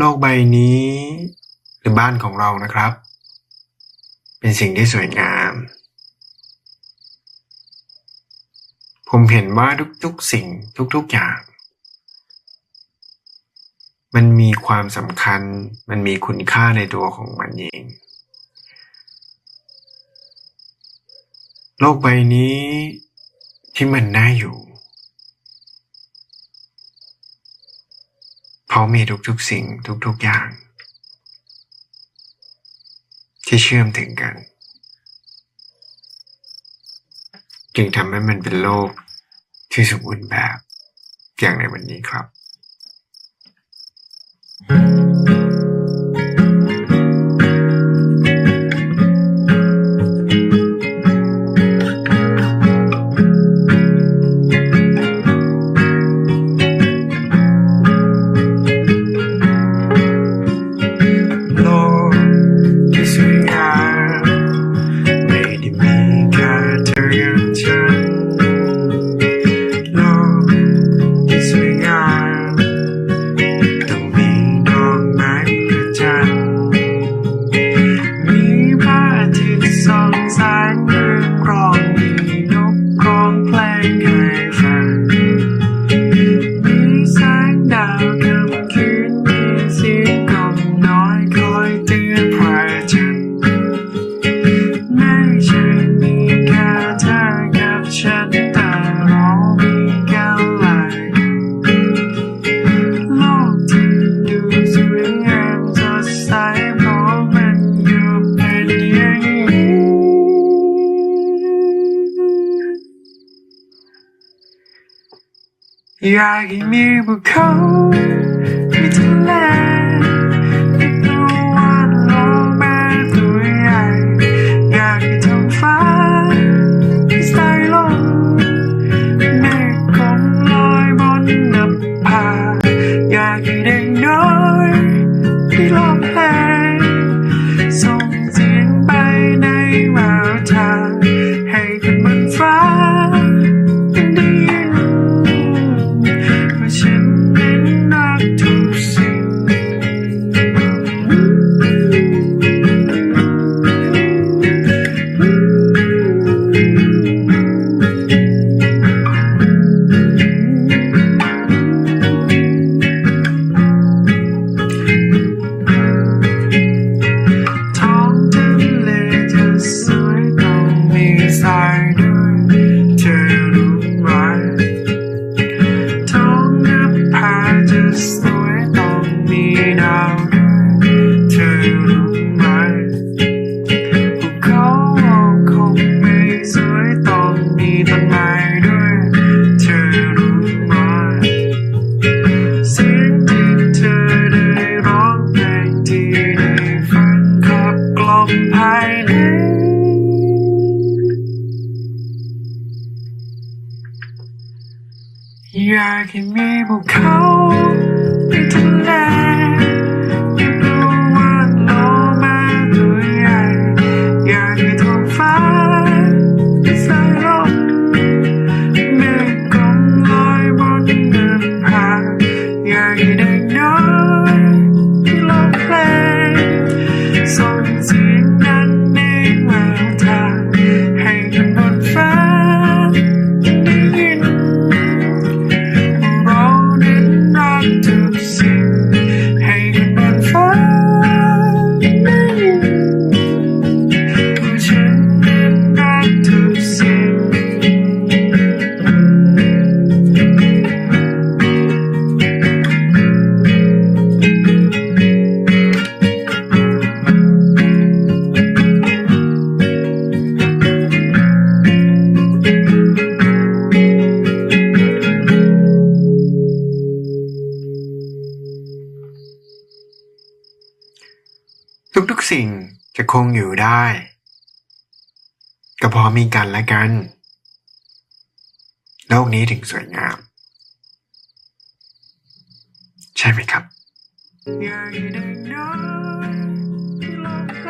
โลกใบนี้หรือบ้านของเรานะครับ เป็นสิ่งที่สวยงาม ผมเห็นว่าทุกๆสิ่งทุกๆอย่าง มันมีความสำคัญ มันมีคุณค่าในตัวของมันเอง โลกใบนี้ที่มันน่าอยู่ เขามีทุกๆสิ่งทุกๆอย่าง ที่เชื่อมถึงกัน จึงทำให้มันเป็นโลกที่สมบูรณ์แบบอย่างในวันนี้ครับโอยากให้มีภูเอยากให้มีภูเขามีทะเลอยากรู้ว่าโลมาตัวใหญ่อยากให้ท้องฟ้ามีสายลมเมฆกลมลอยบนเนภาอยากให้เด็กน้อย สิ่งจะคงอยู่ได้ ก็เพราะมีกันและกัน โลกนี้ถึงสวยงาม ใช่ไหมครับอยากเด็กน้อยที่ร้องเพล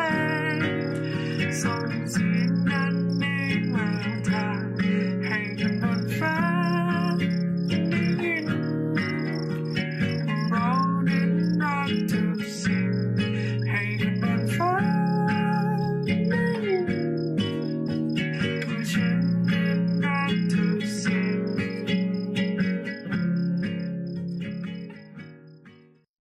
งส่งเสียง